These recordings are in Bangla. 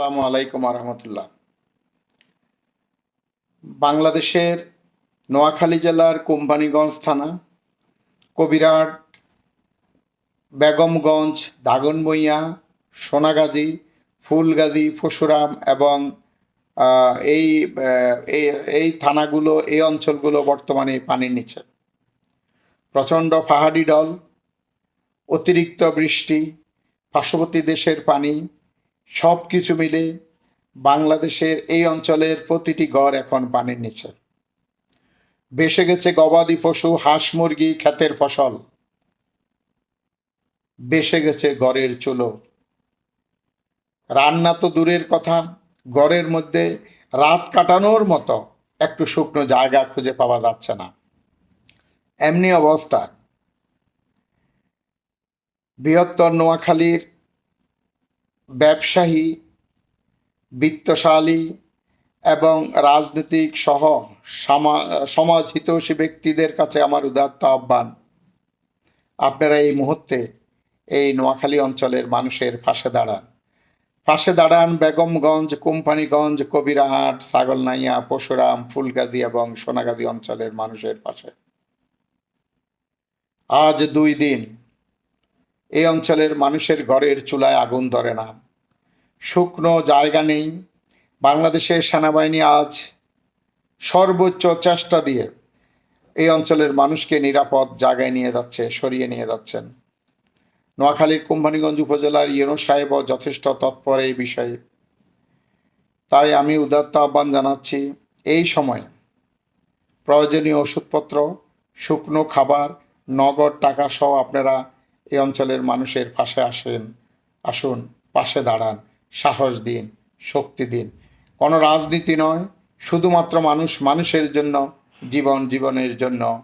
আসসালামু আলাইকুম রহমতুল্লাহ বাংলাদেশের নোয়াখালী জেলার কোম্পানিগঞ্জ থানা কবিরাট বেগমগঞ্জ দাগনবইয়া সোনাগাজী, ফুলগাজী পশুরাম এবং এই- এই থানাগুলো, এই অঞ্চলগুলো বর্তমানে পানির নিচে। প্রচণ্ড পাহাড়ি ডল অতিরিক্ত বৃষ্টি, পার্শ্ববর্তী দেশের পানি সব কিছু মিলে বাংলাদেশের এই অঞ্চলের প্রতিটি ঘর এখন পানির নিচে। বেসে গেছে গবাদি পশু, হাঁস মুরগি, ক্ষেতের ফসল। বেসে গেছে ঘরের চুলো। রান্না তো দূরের কথা ঘরের মধ্যে রাত কাটানোর মতো একটু শুকনো জায়গা খুঁজে পাওয়া যাচ্ছে না। এমনি অবস্থা। বৃহত্তর নোয়াখালীর ব্যবসায়ী, বিত্তশালী এবং রাজনৈতিক সহ সামা- সমাজ হিতৈষী ব্যক্তিদের কাছে আমার উদাত্ত আহ্বান। আপনারা এই মুহূর্তে এই নোয়াখালী অঞ্চলের মানুষের পাশে দাঁড়ান। পাশে দাঁড়ান বেগমগঞ্জ, কোম্পানিগঞ্জ, কবিরাহাট, ছাগলনাইয়া পশুরাম ফুলগাজী এবং সোনাগাজী অঞ্চলের মানুষের পাশে। আজ দুই দিন এই অঞ্চলের মানুষের ঘরের চুলায় আগুন ধরে না। শুকনো জায়গা নেই। বাংলাদেশের সেনাবাহিনী আজ সর্বোচ্চ চেষ্টা দিয়ে এই অঞ্চলের মানুষকে নিরাপদ জায়গায় নিয়ে যাচ্ছে, সরিয়ে নিয়ে যাচ্ছেন। নোয়াখালীর কোম্পানিগঞ্জ উপজেলার ইউনো সাহেবও যথেষ্ট তৎপর এই বিষয়ে। তাই আমি উদাত্ত আহ্বান জানাচ্ছি, এই সময় প্রয়োজনীয় ওষুধপত্র, শুকনো খাবার, নগদ টাকা সহ আপনারা এই অঞ্চলের মানুষের পাশে আসেন, আসুন, পাশে দাঁড়ান। সাহস দিন, শক্তি দিন। কোনো রাজনীতি নয়, শুধুমাত্র মানুষ মানুষের জন্য, জীবন জীবনের জন্য।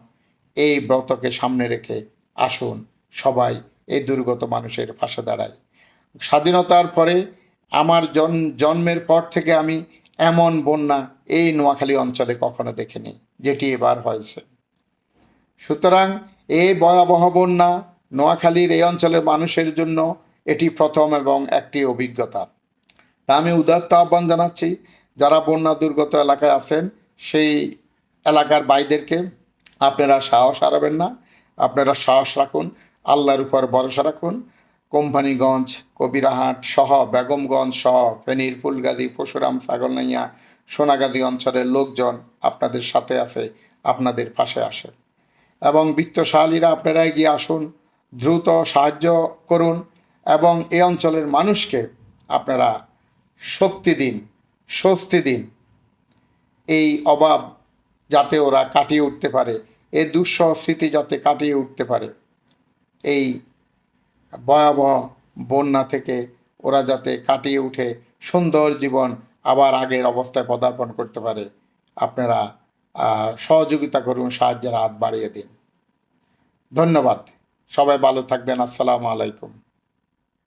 এই ব্রতকে সামনে রেখে আসুন সবাই এই দুর্গত মানুষের পাশে দাঁড়ায় স্বাধীনতার পরে আমার জন, জন্মের পর থেকে আমি এমন বন্যা এই নোয়াখালী অঞ্চলে কখনো দেখিনি, যেটি এবার হয়েছে। সুতরাং এই ভয়াবহ বন্যা নোয়াখালীর এই অঞ্চলের মানুষের জন্য এটি প্রথম এবং একটি অভিজ্ঞতা। তা আমি উদাত্ত আহ্বান জানাচ্ছি। যারা বন্যা দুর্গত এলাকায় আছেন, সেই এলাকার ভাইদেরকে আপনারা সাহস হারাবেন না। আপনারা সাহস রাখুন, আল্লাহর উপর ভরসা রাখুন। কোম্পানিগঞ্জ, কবিরাহাট সহ বেগমগঞ্জ সহ ফেনীর ফুলগাদি পশুরাম, ছাগলনাইয়া সোনাগাদি অঞ্চলের লোকজন আপনাদের সাথে আছে, আপনাদের পাশে আসে এবং বিত্তশালীরা আপনারা এগিয়ে আসুন, দ্রুত সাহায্য করুন এবং এই অঞ্চলের মানুষকে আপনারা শক্তি দিন, স্বস্তি দিন। এই অভাব যাতে ওরা কাটিয়ে উঠতে পারে এই দুঃসহ স্মৃতি যাতে কাটিয়ে উঠতে পারে, এই ভয়াবহ বন্যা থেকে ওরা যাতে কাটিয়ে উঠে সুন্দর জীবন আবার আগের অবস্থায় পদার্পণ করতে পারে, আপনারা সহযোগিতা করুন, সাহায্যের হাত বাড়িয়ে দিন। ধন্যবাদ। সবাই ভালো থাকবেন। আসসালামু আলাইকুম।